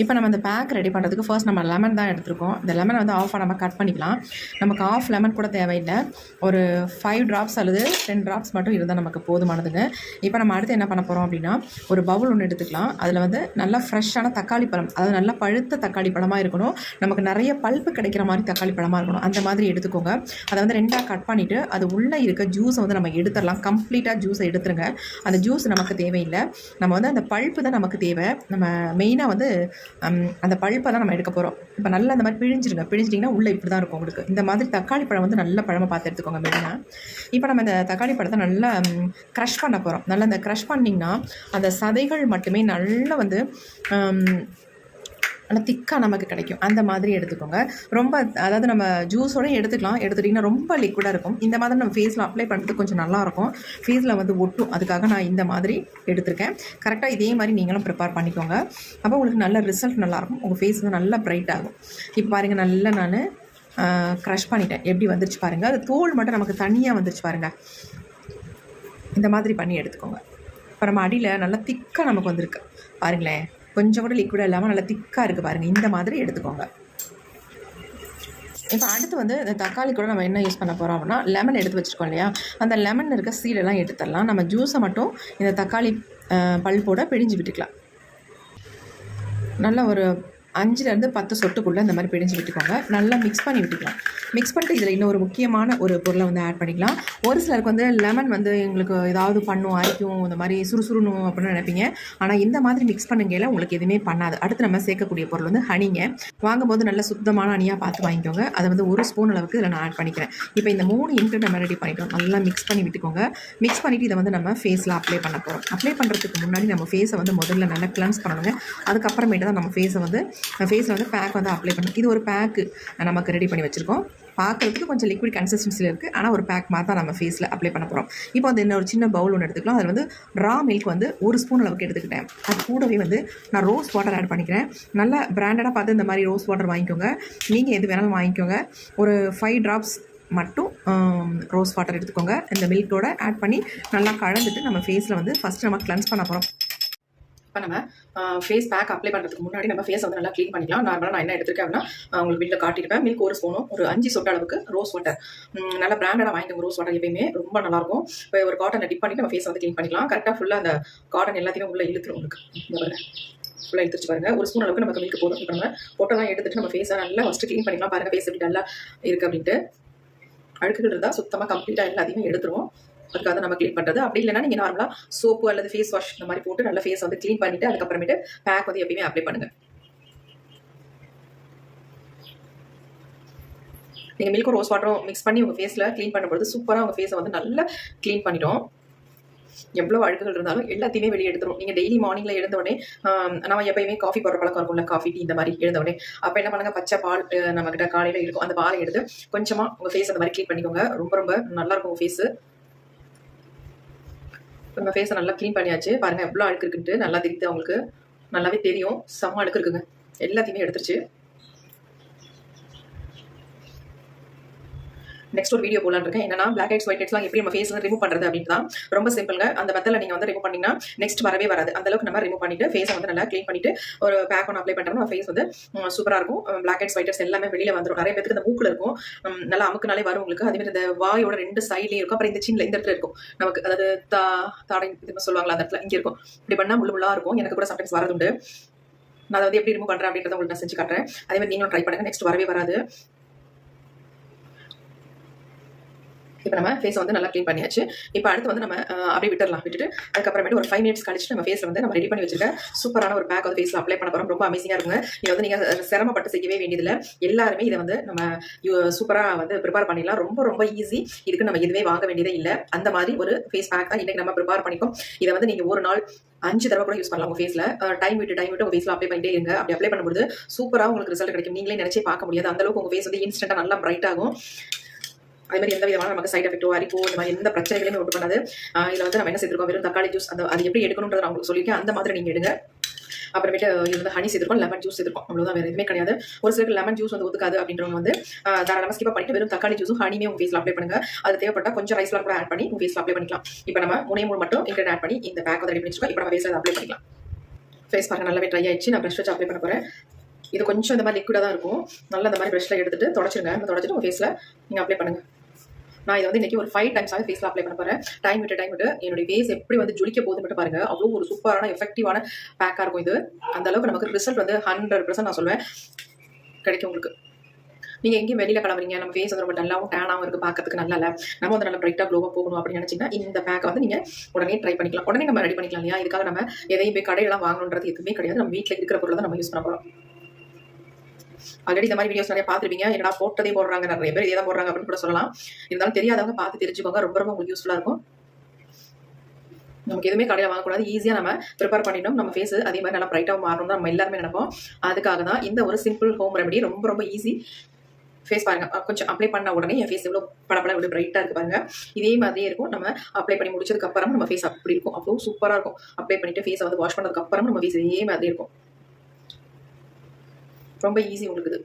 இப்போ நம்ம அந்த பேக் ரெடி பண்ணுறதுக்கு ஃபர்ஸ்ட் நம்ம லெமன் தான் எடுத்துருக்கோம். இந்த லெமனை வந்து ஆஃபாக நம்ம கட் பண்ணிக்கலாம். நமக்கு ஆஃப் லெமன் கூட தேவையில்லை. ஒரு ஃபைவ் ட்ராப்ஸ் அல்லது டென் ட்ராப்ஸ் மட்டும் இருந்தால் நமக்கு போதுமானதுங்க. இப்போ நம்ம அடுத்து என்ன பண்ண போகிறோம் அப்படின்னா ஒரு பவுல் ஒன்று எடுத்துக்கலாம். அதில் வந்து நல்லா ஃப்ரெஷ்ஷான தக்காளி பழம் அதாவது நல்லா பழுத்த தக்காளி பழமாக இருக்கணும். நமக்கு நிறைய பல்ப்பு கிடைக்கிற மாதிரி தக்காளி பழமாக இருக்கணும். அந்த மாதிரி எடுத்துக்கோங்க. அதை வந்து ரெண்டாக கட் பண்ணிவிட்டு அது உள்ளே இருக்க ஜூஸை வந்து நம்ம எடுத்துடலாம். கம்ப்ளீட்டாக ஜூஸை எடுத்துருங்க. அந்த ஜூஸ் நமக்கு தேவையில்லை. நம்ம வந்து அந்த பல்ப்பு தான் நமக்கு தேவை. நம்ம மெயினாக வந்து அந்த பழுப்பெல்லாம் தான் நம்ம எடுக்க போகிறோம் இப்போ நல்லா அந்த மாதிரி பிழிஞ்சிருங்க. பிழிஞ்சிட்டிங்கன்னா உள்ளே இப்படி தான் இருக்கும் உங்களுக்கு. இந்த மாதிரி தக்காளி பழம் வந்து நல்ல பழமாக பார்த்து எடுத்துக்கோங்க மெயினாக இப்போ நம்ம இந்த தக்காளி பழத்தை நல்லா க்ரஷ் பண்ண போகிறோம் நல்லா இந்த க்ரஷ் பண்ணிங்கன்னா அந்த சதைகள் மட்டுமே நல்லா வந்து ஆனால் திக்காக நமக்கு கிடைக்கும். அந்த மாதிரி எடுத்துக்கோங்க. ரொம்ப அதாவது நம்ம ஜூஸோட எடுத்துக்கலாம். எடுத்துட்டிங்கன்னா ரொம்ப லிக்விடாக இருக்கும். இந்த மாதிரி நம்ம ஃபேஸில் அப்ளை பண்ணுறது கொஞ்சம் நல்லாயிருக்கும் ஃபேஸில் வந்து ஒட்டும். அதுக்காக நான் இந்த மாதிரி எடுத்திருக்கேன். கரெக்டாக இதே மாதிரி நீங்களும் ப்ரிப்பேர் பண்ணிக்கோங்க. அப்போ உங்களுக்கு நல்ல ரிசல்ட் நல்லாயிருக்கும் உங்கள் ஃபேஸ் வந்து நல்லா பிரைட் ஆகும். இப்போ பாருங்கள் நல்லா நான் க்ரஷ் பண்ணிட்டேன். எப்படி வந்துருச்சு பாருங்கள் அது தோல் மட்டும் நமக்கு தனியாக வந்துருச்சு பாருங்கள் இந்த மாதிரி பண்ணி எடுத்துக்கோங்க. இப்போ நம்ம அடியில் நல்லா திக்காக நமக்கு வந்திருக்கு. பாருங்களேன். கொஞ்சம் கூட லிக்விடாக இல்லாமல் நல்லா திக்காக இருக்குது பாருங்கள் இந்த மாதிரி எடுத்துக்கோங்க. இப்போ அடுத்து வந்து இந்த தக்காளி கூட நம்ம என்ன யூஸ் பண்ண போகிறோம் அப்படின்னா லெமன் எடுத்து வச்சுருக்கோம் இல்லையா? அந்த லெமன் இருக்க சீடெல்லாம் எடுத்துடலாம். நம்ம ஜூஸை மட்டும் இந்த தக்காளி பல்போட பிழிஞ்சு விட்டுக்கலாம். நல்ல ஒரு அஞ்சுலேருந்து பத்து சொட்டுக்குள்ளே இந்த மாதிரி பிழிஞ்சு விட்டுக்கோங்க. நல்லா மிக்ஸ் பண்ணி விட்டுக்கலாம். மிக்ஸ் பண்ணிட்டு இதில் இன்னொரு முக்கியமான ஒரு பொருளை வந்து ஆட் பண்ணிக்கலாம். ஒரு சிலருக்கு வந்து லெமன் வந்து எங்களுக்கு ஏதாவது பண்ணும் அரைக்கும் இந்த மாதிரி சுறுசுறுணும் அப்படின்னு நினைப்பீங்க. ஆனால் இந்த மாதிரி மிக்ஸ் பண்ணுங்கையில் உங்களுக்கு எதுவுமே பண்ணாது. அடுத்து நம்ம சேர்க்கக்கூடிய பொருள் வந்து ஹனிங்க வாங்கும்போது நல்ல சுத்தமான ஹனியாக பார்த்து வாங்கிக்கோங்க. அதை வந்து ஒரு ஸ்பூன் அளவுக்கு இதில் நான் ஆட் பண்ணிக்கிறேன். இப்போ இந்த மூணு இன்க்ரீட் நம்ம ரெடி பண்ணிட்டோம். நல்லா மிக்ஸ் பண்ணி விட்டுக்கோங்க. மிக்ஸ் பண்ணிவிட்டு இதை வந்து நம்ம ஃபேஸில் அப்ளை பண்ண போகிறோம் அப்ளை பண்ணுறதுக்கு முன்னாடி நம்ம ஃபேஸை வந்து முதல்ல நல்லா கிளன்ஸ் பண்ணணுங்க. அதுக்கப்புறமேட்டு தான் நம்ம ஃபேஸை வந்து ஃபேஸில் வந்து பேக் வந்து அப்ளை பண்ணணும் இது ஒரு பேக்கு நமக்கு ரெடி பண்ணி வச்சுருக்கோம். பார்க்குறதுக்கு கொஞ்சம் லிக்விட் கன்சிஸ்டன்சியில் இருக்குது ஆனால் ஒரு பேக் மாதிரி தான் நம்ம ஃபேஸில் அப்ளை பண்ண போகிறோம் இப்போ வந்து இன்னொரு சின்ன பவுல் ஒன்று எடுத்துக்கலாம். அதில் வந்து ரா மில்க் வந்து ஒரு ஸ்பூன் அளவுக்கு எடுத்துக்கிட்டேன். அது கூடவே வந்து நான் ரோஸ் வாட்டர் ஆட் பண்ணிக்கிறேன். நல்ல பிராண்டடாக பார்த்து இந்த மாதிரி ரோஸ் வாட்டர் வாங்கிக்கோங்க. நீங்கள் எது வேணாலும் வாங்கிக்கோங்க. ஒரு ஃபைவ் ட்ராப்ஸ் மட்டும் ரோஸ் வாட்டர் எடுத்துக்கோங்க. இந்த மில்கோட ஆட் பண்ணி நல்லா கலந்துட்டு நம்ம ஃபேஸில் வந்து ஃபஸ்ட்டு நம்ம கிளன்ஸ் பண்ண போகிறோம் இப்போ நம்ம ஃபேஸ் பேக் அப்ளை பண்ணுறதுக்கு முன்னாடி நம்ம ஃபேஸ் வந்து நல்லா க்ளீன் பண்ணிக்கலாம். நார்மலாக நான் என்ன எடுத்திருக்கேன் அப்படின்னா உங்களுக்கு வீட்டில் காட்டியிருப்பேன். மில்க் ஒரு ஸ்பூனும் ஒரு அஞ்சு சொட்ட அளவுக்கு ரோஸ் வாட்டர் நல்லா பிராண்டடாக வாங்கிக்கோங்க ரோஸ் வாட்டர் எப்பயுமே ரொம்ப நல்லாயிருக்கும் இப்போ ஒரு காட்டனை டிப் பண்ணி நம்ம ஃபேஸ் வந்து க்ளீன் பண்ணிக்கலாம். கரெக்டாக ஃபுல்லாக அந்த காட்டன் எல்லாத்தையுமே உள்ளே இழுத்துரும் உங்களுக்கு. ஃபுல்லாக எடுத்துச்சு பாருங்க. ஒரு ஸ்பூன் அளவுக்கு நமக்கு மில்க் போதும். இப்போ நம்ம போட்டெல்லாம் எடுத்துட்டு நம்ம ஃபேஸை நல்லா ஃபஸ்ட்டு க்ளீன் பண்ணிக்கலாம். பாருங்க ஃபேஸ் எப்படி நல்லா இருக்குது அப்படின்ட்டு. அழுக்குகள் இருந்தால் சுத்தமாக கம்ப்ளீட்டாக எல்லாத்தையுமே எடுத்துருவோம். அதுக்காக நம்ம க்ளீன் பண்ணுறது அப்படி இல்லைன்னா நீங்கள் நார்மலாக சோப்பு அல்லது ஃபேஸ் வாஷ் இந்த மாதிரி போட்டு நல்லா ஃபேஸ் வந்து க்ளீன் பண்ணிவிட்டு அதுக்கப்புறமேட்டு பேக் வந்து எப்பயுமே அப்ளை பண்ணுங்கள் நீங்கள் மில்க்கும் ரோஸ் வாட்டரும் மிக்ஸ் பண்ணி உங்கள் ஃபேஸில் க்ளீன் பண்ணும்போது சூப்பராக உங்கள் ஃபேஸை வந்து நல்லா க்ளீன் பண்ணிட்டோம் எவ்வளோ அழுக்குகள் இருந்தாலும் எல்லாத்தையுமே வெளியே எடுத்துரும். நீங்கள் டெய்லி மார்னிங்கில் எழுந்தவுடனே நம்ம எப்பயுமே காஃபி போடுற பழக்கம் இருக்கும்ல காஃபி டீ இந்த மாதிரி எழுந்தவுடனே அப்போ என்ன பண்ணுங்க? பச்சை பால் நம்மக்கிட்ட காலையில் இருக்கும். அந்த பாலை எடுத்து கொஞ்சமாக உங்கள் ஃபேஸ் அந்த மாதிரி க்ளீன் பண்ணிக்கோங்க. ரொம்ப ரொம்ப நல்லா இருக்கும் உங்கள் ஃபேஸு நம்ம ஃபேஸை நல்லா க்ளீன் பண்ணியாச்சு. பாருங்கள் எவ்வளோ அழுக்கு இருக்குன்ட்டு நல்லா தெரியுது அவங்களுக்கு. நல்லாவே தெரியும். செம்ம அழுக்கு இருக்குங்க. எல்லாத்தையுமே எடுத்துருச்சு. நெக்ஸ்ட் ஒரு வீடியோ போலான்னு இருக்கேன். என்னன்னா பிளாக் ஹெட்ஸ் ஒயிட் ஹெட்ஸ்லாம் எப்படி நம்ம ஃபேஸ் ரிமூவ் பண்ணுறது அப்படின்னு தான் ரொம்ப சிம்பிளுங்க அந்த மெத்தடில் நீங்கள் வந்து ரிமூவ் பண்ணிங்கன்னா நெக்ஸ்ட் வரவே வராது. அந்த அளவுக்கு நம்ம ரிமூவ் பண்ணிட்டு ஃபேஸை வந்து நல்லா க்ளீன் பண்ணிட்டு ஒரு பேக் ஒன்று அப்ளை பண்ணுறோம் ஃபேஸ் வந்து சூப்பராக இருக்கும். பிளாக் ஹெட்ஸ் ஒயிட் ஹெட்ஸ் எல்லாமே வெளியில் வந்துடும் நிறைய பேருக்கு இந்த மூக்கில் இருக்கும். நல்லா அமுக்குனாலே வரும் உங்களுக்கு. அதே மாதிரி இந்த வாயோட ரெண்டு சைட்லேயும் இருக்கும். அப்புறம் இந்த சின்ன இந்த இடத்துல இருக்கும். நமக்கு அதாவது தா தாடை இது சொல்லுவாங்களா அந்த இடத்துல இங்கே இருக்கும். இப்படி பண்ணால் முள்ளு முள்ளாக இருக்கும். எனக்கு கூட சம்டைம்ஸ் வரதுண்டு நான் அதை வந்து எப்படி ரிமூவ் பண்ணுறேன் அப்படின்றத உங்களுக்கு நான் செஞ்சு காட்டுறேன். அதே மாதிரி நீங்களும் ட்ரை பண்ணுங்க. நெக்ஸ்ட் வரவே வராது. இப்போ நம்ம ஃபேஸ் வந்து நல்லா க்ளீன் பண்ணியாச்சு. இப்போ அடுத்து வந்து நம்ம அப்படியே விட்டுறலாம். விட்டுட்டு அதுக்கப்புறமேட்டு ஒரு ஃபைவ் மினிட்ஸ் கழிச்சு நம்ம ஃபேஸில் வந்து நம்ம ரெடி பண்ணி வச்சிருக்க சூப்பரான ஒரு பேக் வந்து ஃபேஸில் அப்ளை பண்ண போகிறோம் ரொம்ப அமேசிங்காக இருக்குங்க. இதை வந்து நீங்கள் சிரமப்பட்டு செய்யவே வேண்டியதில்லை. எல்லாருமே இதை வந்து நம்ம சூப்பராக வந்து ப்ரிப்பேர் பண்ணிடலாம். ரொம்ப ரொம்ப ஈஸி இதுக்கு நம்ம எதுவுமே வாங்க வேண்டியதே இல்லை. அந்த மாதிரி ஒரு ஃபேஸ் பேக் தான் இன்றைக்கி நம்ம ப்ரிப்பேர் பண்ணிக்கோம். இதை வந்து நீங்கள் ஒரு நாள் அஞ்சு தடவை கூட யூஸ் பண்ணலாம் உங்கள் ஃபேஸில் டைம் விட்டு டைம் விட்டு உங்கள் ஃபேஸில் அப்ளை பண்ணிட்டே இருங்க. அப்படி அப்ளை பண்ணும்போது சூப்பராக உங்களுக்கு ரிசல்ட் கிடைக்கும். நீங்களே நினச்சி பார்க்க முடியாது. அந்த அளவுக்கு உங்கள் ஃபேஸ் வந்து இன்ஸ்டன்ட்டாக நல்லா பிரைட் ஆகும். அதே மாதிரி எந்த விதமான நமக்கு சைட் எஃபெக்ட்டோ அரிப்போ இந்த மாதிரி எந்த பிரச்சனைகளுமே ஒட்டு பண்ணாது. இதில் வந்து நம்ம என்ன செய்திருக்கோம் வெறும் தக்காளி ஜூஸ் அந்த அது எப்படி எடுக்கணுன்றது அவங்களுக்கு சொல்லியிருக்கேன். அந்த மாதிரி நீங்கள் எடுங்க. அப்புறமேட்டு இது வந்து ஹனி சேர்த்துருக்கோம் லெமன் ஜூஸ் சேர்த்துருக்கோம். அவ்வளோதான் வேறு எதுவுமே கிடையாது. ஒரு சிலருக்கு லெமன் ஜூஸ் வந்து ஒத்துக்காது அப்படின்றவங்க வந்து தாராளமாக ஸ்கிப் பண்ணிட்டு வெறும் தக்காளி ஜூஸும் ஹனியுமே உங்கள் ஃபேஸில் அப்ளை பண்ணுங்க. அது தேவைப்பட்டா கொஞ்சம் ரைஸ்லாம் கூட ஆட் பண்ணி உங்கள் ஃபேஸில் அப்ளை பண்ணிக்கலாம். இப்போ நம்ம மூணே மூணு மட்டும் இன்கிரீட் ஆட் பண்ணி இந்த பேக் வந்து ரெடி பண்ணிச்சிருக்கோம் இப்போ நம்ம ஃபேஸில் அப்ளை பண்ணிக்கலாம். ஃபேஸ் பாருங்க நல்லாவே ட்ரை ஆயிடுச்சு. நான் ப்ரஷ் வச்சு அப்ளை பண்ண போகிறேன் இது கொஞ்சம் இந்த மாதிரி லிக்விடாக தான் இருக்கும். நல்லா இந்த மாதிரி ப்ரெஷ்ஷில் எடுத்துட்டு தொடச்சிருங்க. தொடச்சிட்டு உங்கள் ஃபேஸில் நீங்கள் அப்ளை பண்ணுங்கள் நான் இதை வந்து இன்னைக்கு ஒரு ஃபைவ் டைம்ஸாக ஃபேஸில் அப்ளை பண்ண போகிறேன் டைம் விட்டு டைம் விட்டு என்னுடைய ஃபேஸ் எப்படி வந்து ஜொலிக்க போகுது மட்டும் பாருங்க. அவ்வளோ ஒரு சூப்பரான எஃபெக்டிவான பேக்காக இருக்கும் இது. அந்த அளவுக்கு நமக்கு ரிசல்ட் வந்து ஹண்ட்ரட் பர்சன்ட் நான் சொல்லுவேன் கிடைக்கும் உங்களுக்கு. நீங்கள் எங்கேயும் வெளியில் கிளம்புறீங்க நம்ம ஃபேஸ் வந்து ரொம்ப டல்லாகவும் டேனாகவும் இருக்குது பார்க்கறதுக்கு நல்லா இல்லை. நம்ம வந்து நல்லா பிரைட்டாக க்ளோவாக போகணும் அப்படின்னு நினச்சிங்கன்னா இந்த பேக்கை வந்து நீங்கள் உடனே ட்ரை பண்ணிக்கலாம். உடனே நம்ம ரெடி பண்ணிக்கலாம் இல்லையா? இதுக்காக நம்ம எதையும் போய் கடையெல்லாம் வாங்கணுன்றது எதுவுமே கிடையாது. நம்ம வீட்டில் இருக்கிற பொருளை தான் நம்ம யூஸ் பண்ண போகிறோம் ஆல்ரெடி இந்த மாதிரி வீடியோஸ் நிறைய பார்த்துருப்பீங்க. என்னடா போட்டதே போடுறாங்க நிறைய பேர் இதே தான் போடுறாங்க அப்படின்னு கூட சொல்லலாம். இருந்தாலும் தெரியாதவங்க பார்த்து தெரிஞ்சுக்கோங்க. ரொம்ப ரொம்ப உங்களுக்கு யூஸ்ஃபுல்லாக இருக்கும். நமக்கு எதுவுமே கடையில் வாங்கக்கூடாது. ஈஸியாக நம்ம ப்ரிப்பேர் பண்ணிடணும் நம்ம ஃபேஸ் அதே மாதிரி நல்லா ப்ரைட்டாக மாறணும் நம்ம எல்லாருமே நினைப்போம். அதுக்காக தான் இந்த ஒரு சிம்பிள் ஹோம் ரெமெடி ரொம்ப ரொம்ப ஈஸி ஃபேஸ் பாருங்க. கொஞ்சம் அப்ளை பண்ண உடனே என் ஃபேஸ் எவ்வளோ படப்பட எவ்வளோ பிரைட்டாக இருக்கு பாருங்கள் இதே மாதிரியே இருக்கும். நம்ம அப்ளை பண்ணி முடிச்சதுக்கப்புறம் நம்ம ஃபேஸ் அப்படி இருக்கும். அவ்வளோ சூப்பராக இருக்கும். அப்ளை பண்ணிட்டு ஃபேஸை வந்து வாஷ் பண்ணதுக்கு அப்புறம் நம்ம ஃபேஸ் இதே மாதிரி இருக்கும். ரொம்ப ஈஸி உங்களுக்கு இது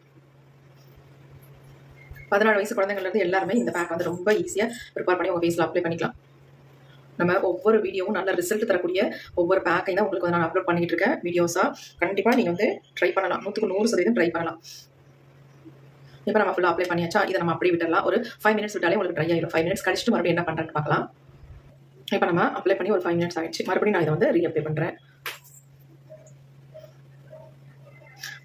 பதினாலு வயசு குழந்தைங்கள்லேருந்து எல்லாருமே இந்த பேக் வந்து ரொம்ப ஈஸியாக ப்ரிப்பேர் பண்ணி உங்கள் ஃபேஸில் அப்ளை பண்ணிக்கலாம். நம்ம ஒவ்வொரு வீடியோவும் நல்ல ரிசல்ட் தரக்கூடிய ஒவ்வொரு பேக்கையும் தான் உங்களுக்கு வந்து நான் அப்லோட் பண்ணிட்டு இருக்கேன். வீடியோஸாக கண்டிப்பாக நீங்கள் வந்து ட்ரை பண்ணலாம். நூற்றுக்கு நூறு சதவீதம் ட்ரை பண்ணலாம். இப்போ நம்ம ஃபுல்லாக அப்ளை பண்ணியாச்சா? இதை நம்ம அப்படியே விடலாம் ஒரு ஃபைவ் மினிட்ஸ் விட்டாலே உங்களுக்கு ட்ரை ஆயிடும் ஃபைவ் மினிட்ஸ் கழிச்சிட்டு மறுபடியும் என்ன பண்ணுறேன்னு பார்க்கலாம். இப்போ நம்ம அப்ளை பண்ணி ஒரு ஃபைவ் மினிட்ஸ் ஆகிடுச்சு மறுபடியும் நான் இதை வந்து ரீஅப்ளை பண்ணுறேன்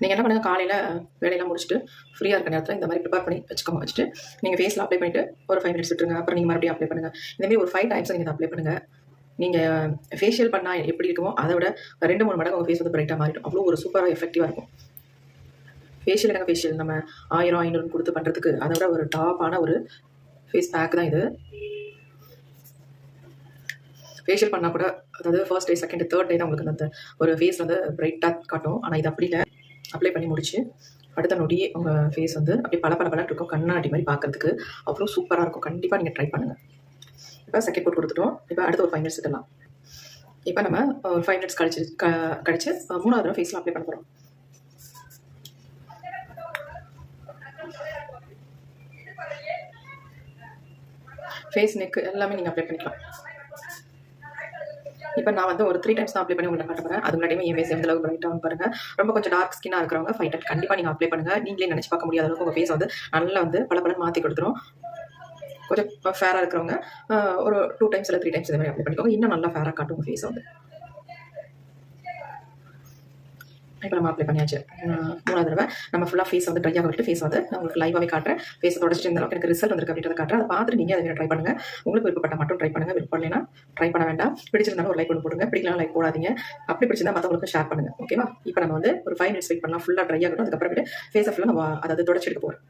நீங்கள் என்ன பண்ணுங்கள் காலையில் வேலையெல்லாம் முடிச்சுட்டு ஃப்ரீயாக இருக்க நேரத்தில் இந்த மாதிரி ப்ரிப்பேர் பண்ணி வச்சுக்கோங்க வச்சுட்டு நீங்கள் ஃபேஸில் அப்ளை பண்ணிட்டு ஒரு ஃபைவ் மினிட்ஸ் விட்டுருங்க. அப்புறம் நீங்கள் மறுபடியும் அப்ளை பண்ணுங்கள் இந்த மாதிரி ஒரு ஃபைவ் டைம்ஸ் நீங்கள் அப்ளை பண்ணுங்கள் நீங்கள் ஃபேஷியல் பண்ணால் எப்படி இருக்குமோ அதை விட ரெண்டு மூணு மடங்கு உங்கள் ஃபேஸ் வந்து பிரைட்டாக மாறிடும். அவ்வளோ ஒரு சூப்பராக எஃபெக்டிவாக இருக்கும். ஃபேஷியல் எனக்கு ஃபேஷியல் நம்ம ஆயிரம் ஐநூறு கொடுத்து பண்ணுறதுக்கு அதை விட ஒரு டாப்பான ஒரு ஃபேஸ் பேக் தான் இது. ஃபேஷியல் பண்ணால் கூட அதாவது first day second third day தான் உங்களுக்கு அந்த ஒரு ஃபேஸ் வந்து பிரைட்டாக காட்டும். ஆனால் இது அப்படி இல்லை. அப்ளை பண்ணி முடிச்சு அடுத்த நொடியே உங்கள் ஃபேஸ் வந்து அப்படியே பல பல பலன் இருக்கும் கண்ணாடி மாதிரி பார்க்கறதுக்கு. அவ்வளோ சூப்பராக இருக்கும். கண்டிப்பாக நீங்கள் ட்ரை பண்ணுங்கள் இப்போ செகண்ட் போட்டு கொடுத்துட்டோம். இப்போ அடுத்த ஒரு ஃபைவ் மினிட்ஸ் இதெல்லாம் இப்போ நம்ம ஒரு ஃபைவ் மினிட்ஸ் கழிச்சு க கழிச்சு மூணாவது தடவை ஃபேஸில் அப்ளை பண்ண போகிறோம் ஃபேஸ் நெக் எல்லாமே நீங்கள் அப்ளை பண்ணிக்கலாம். இப்போ நான் வந்து ஒரு த்ரீ டைம்ஸ் தான் அப்ளை பண்ணி உங்களை காட்ட போகிறேன் அது முன்னாடி என் ஃபேஸ் எந்த அளவுக்கு பிரைட்டாக பாருங்க. ரொம்ப கொஞ்சம் டார்க் ஸ்கின்னாக இருக்கிறவங்க ஃபைவ் டைம் கண்டிப்பாக நீங்கள் அப்ளை பண்ணுங்க. நீங்களே நினச்சி பார்க்க முடியாத அளவுக்கு உங்கள் ஃபேஸ் வந்து நல்லா வந்து பல பலன் மாற்றி கொடுத்துரும். கொஞ்சம் ஃபேராக இருக்கிறவங்க ஒரு டூ டைம்ஸ் இல்லை த்ரீ டைம்ஸ் இந்த மாதிரி அப்ளை பண்ணிக்கோங்க. இன்னும் நல்லா ஃபேராக காட்டும் உங்கள் ஃபேஸ் வந்து. இப்போ நம்ம அப்ளை பண்ணியாச்சு. மூணாவது தடவை. நம்ம ஃபுல்லாக ஃபேஸ் வந்து ட்ரை ஆக விட்டு ஃபேஸ் வந்து நான் உங்களுக்கு லைவாகவே காட்டுறேன். ஃபேஸ் தொடச்சிட்டு இந்த அளவுக்கு எனக்கு ரிசல்ட் வந்திருக்கு அப்படின்றத காட்டுறேன். அதை பார்த்துட்டு நீங்கள் அதை ட்ரை பண்ணுங்கள் உங்களுக்கு விருப்பப்பட்ட மட்டும் ட்ரை பண்ணுங்க. விருப்பம் இல்லைன்னா ட்ரை பண்ண வேண்டாம். பிடிச்சிருந்தாலும் ஒரு லைக் ஒன்று போடுங்க. பிடிக்கலாம் லைக் போடாதீங்க. அப்படி பிடிச்சிருந்தா மற்றவங்களுக்கு ஷேர் பண்ணுங்க. ஓகேவா இப்போ நம்ம வந்து ஒரு ஃபைவ் மினிட்ஸ் வெயிட் பண்ணலாம். ஃபுல்லாக ட்ரை ஆகட்டும். அதுக்கப்புறமேட்டு ஃபேஸை ஃபுல்லாக நம்ம அதாவது தொடச்சி எடுக்க போகிறோம்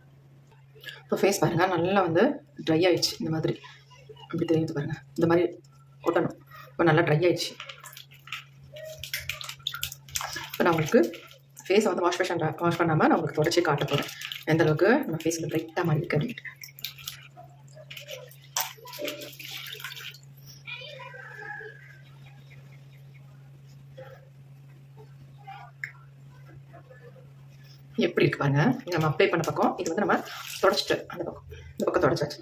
இப்போ ஃபேஸ் பாருங்கள் நல்லா வந்து ட்ரை ஆயிடுச்சு. இந்த மாதிரி. அப்படி தெரியுது பாருங்கள் இந்த மாதிரி ஒட்டணும். இப்போ நல்லா ட்ரை ஆயிடுச்சு. இப்போ நான் உங்களுக்கு ஃபேஸை வந்து வாஷ் பண்ண வாஷ் பண்ணாமல் நான் உங்களுக்கு தொடச்சி காட்ட போகிறேன் எந்த அளவுக்கு? நம்ம ஃபேஸ் வந்து லைட்டாக மாதிரி இருக்கு எப்படி இருக்கு பாருங்க. நம்ம அப்ளை பண்ண பக்கம் இது வந்து நம்ம தொடச்சிட்டு அந்த பக்கம். இந்த பக்கம் தொடச்சாச்சு.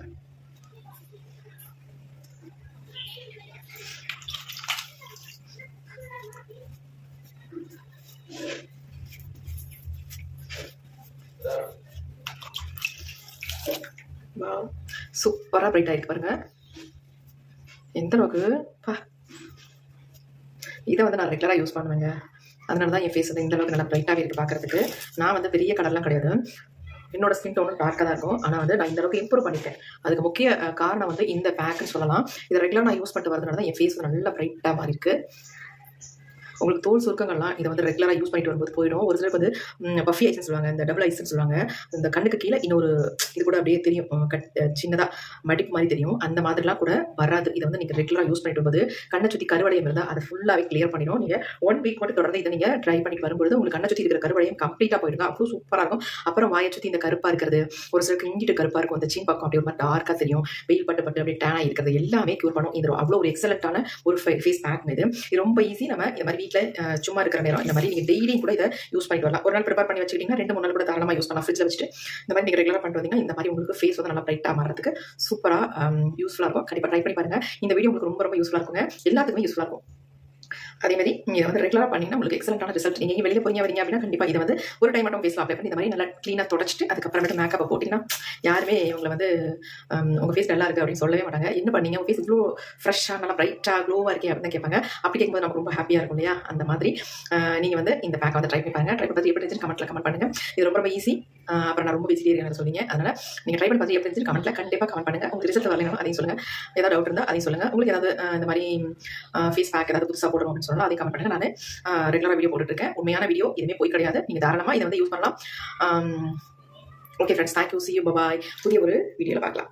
சூப்பராக பிரைட் ஆகிட்டு பாருங்கள் எந்த அளவுக்கு? பா. இதை வந்து நான் ரெகுலராக யூஸ் பண்ணுவேங்க. அதனால தான் என் ஃபேஸ் வந்து இந்த அளவுக்கு நல்லா பிரைட்டாகவே இருக்குது பார்க்கறதுக்கு நான் வந்து பெரிய கலர்லாம் கிடையாது. என்னோட ஸ்கின் டோனும் டார்க்காக தான் இருக்கும். ஆனால் வந்து நான் இந்த அளவுக்கு இம்ப்ரூவ் பண்ணிட்டேன். அதுக்கு முக்கிய காரணம் வந்து இந்த பேக்குன்னு சொல்லலாம். இதை ரெகுலராக நான் யூஸ் பண்ணிட்டு வரதுனால தான் என் ஃபேஸ் நல்லா பிரைட்டாக மாறி இருக்குது உங்களுக்கு தோல் சுருக்கங்கள்லாம் இதை வந்து ரெகுலராக யூஸ் பண்ணிட்டு வரும்போது போயிடும். ஒரு சிலருக்கு வந்து பஃபி ஐஸ்ன்னு சொல்லுவாங்க இந்த டபுள் ஐஸ்னு சொல்லுவாங்க. இந்த கண்ணுக்கு கீழே இன்னொரு இது கூட அப்படியே தெரியும். கட் சின்னதாக மடிப்பு மாதிரி தெரியும். அந்த மாதிரிலாம் கூட வராது. இதை வந்து நீங்கள் ரெகுலராக யூஸ் பண்ணிட்டு வரும்போது கண்ணை சுற்றி கருவடையம் இருந்தால் அதை ஃபுல்லாகவே கிளியர் பண்ணிடும். நீங்கள் ஒன் வீக் மட்டும் தொடர்ந்து இதை நீங்கள் ட்ரை பண்ணிட்டு வரும்போது உங்களுக்கு கண்ணை சுற்றி இருக்கிற கருவடையம் கம்ப்ளீட்டாக போயிடுங்க. அவ்வளோ சூப்பராக இருக்கும். அப்புறம் வாயை சுற்றி இந்த கருப்பாக இருக்கிறது ஒரு சிலருக்கு இங்கிட்டு கருப்பாக இருக்கும். அந்த சீன் பக்கம் அப்படி ஒரு மாதிரி டார்க்காக தெரியும். வெயில் பட்டு பட்டு அப்படியே டேனாக இருக்கிறது எல்லாமே க்யூர் பண்ணும். இது அவ்வளோ ஒரு எக்ஸலண்ட்டான ஒரு ஃபேஸ் பேக் இது. இது ரொம்ப ஈஸி நம்ம இந்த மாதிரி வீட்டில் சும்மா இருக்கிற நேரம் இந்த மாதிரி நீங்கள் டெய்லியும் கூட இதை யூஸ் பண்ணிட்டு வரலாம். ஒரு நாள் ப்ரிப்பேர் பண்ணி வச்சுக்கிட்டீங்கன்னா ரெண்டு மூணு நாள் கூட தாராளமாக யூஸ் பண்ணலாம். ஃப்ரிட்ஜில் வச்சுட்டு இந்த மாதிரி நீங்கள் ரெகுலராக பண்ணிட்டு வந்தீங்கன்னா இந்த மாதிரி உங்களுக்கு ஃபேஸ் வந்து நல்லா பிரைட்டாக மாறதுக்கு சூப்பராக யூஸ்ஃபுல்லாக இருக்கும். கண்டிப்பாக ட்ரை பண்ணி பாருங்க. இந்த வீடியோ உங்களுக்கு ரொம்ப ரொம்ப யூஸ்ஃபுல்லாக இருக்குங்க. எல்லாத்துக்குமே யூஸ்ஃபுல்லாக இருக்கும். அதே மாதிரி நீங்கள் வந்து ரெகுலராக பண்ணிங்கன்னா உங்களுக்கு எக்ஸலண்டான ரிசல்ட் நீங்கள் வெளியே போறீங்க வரீங்க அப்படின்னா கண்டிப்பாக இதை வந்து ஒரு டைம் மட்டும் ஃபேஸில் அப்ளை பண்ணி இந்த மாதிரி நல்லா க்ளீனாக தொடச்சிட்டு அதுக்கப்புறமேட்டு மேக்கப்பை போட்டிங்கன்னா யாருமே உங்களை வந்து உங்கள் ஃபேஸ் நல்லா இருக்குது அப்படின்னு சொல்லவே மாட்டாங்க. என்ன பண்ணீங்க? உங்கள் ஃபேஸ் இவ்வளோ ஃப்ரெஷ்ஷாக நல்லா ப்ரைட்டாக க்ளோவாக இருக்கே அப்படின்னு தான் கேட்பாங்க. அப்படி கேட்கும்போது நமக்கு ரொம்ப ஹாப்பியாக இருக்கும் இல்லையா? அந்த மாதிரி நீங்கள் வந்து இந்த பேக்கை வந்து ட்ரை பண்ணி பாருங்கள் ட்ரை பண்ணி எப்படி இருந்துச்சு கமெண்ட்டில் கமெண்ட் பண்ணுங்க. இது ரொம்ப ரொம்ப ஈஸி அப்புறம் நான் ரொம்ப பிஸியாக இருக்கேன் சொன்னீங்க. அதனால் நீங்கள் ட்ரை பண்ணி பார்த்து எப்படி இருந்துச்சு கமெண்ட்டில் கண்டிப்பாக கமெண்ட் பண்ணுங்க. உங்களுக்கு ரிசல்ட் வரலாம் அதையும் சொல்லுங்கள் ஏதாவது டவுட் இருந்தால் அதையும் சொல்லுங்கள் உங்களுக்கு ஏதாவது இந்த மாதிரி ஃபேஸ் பேக் ஏதாவது புதுசாக போடணும் அப்படின்னு சொன்னால் அதே கமெண்ட் பண்ணுங்க நான் ரெகுலராக வீடியோ போட்டுட்ருக்கேன். உண்மையான வீடியோ எதுவுமே போய் கிடையாது. நீங்கள் தாராளமாக இதை வந்து யூஸ் பண்ணலாம். Okay friends thank you see you bye புதிய ஒரு வீடியோவில் பார்க்கலாம்.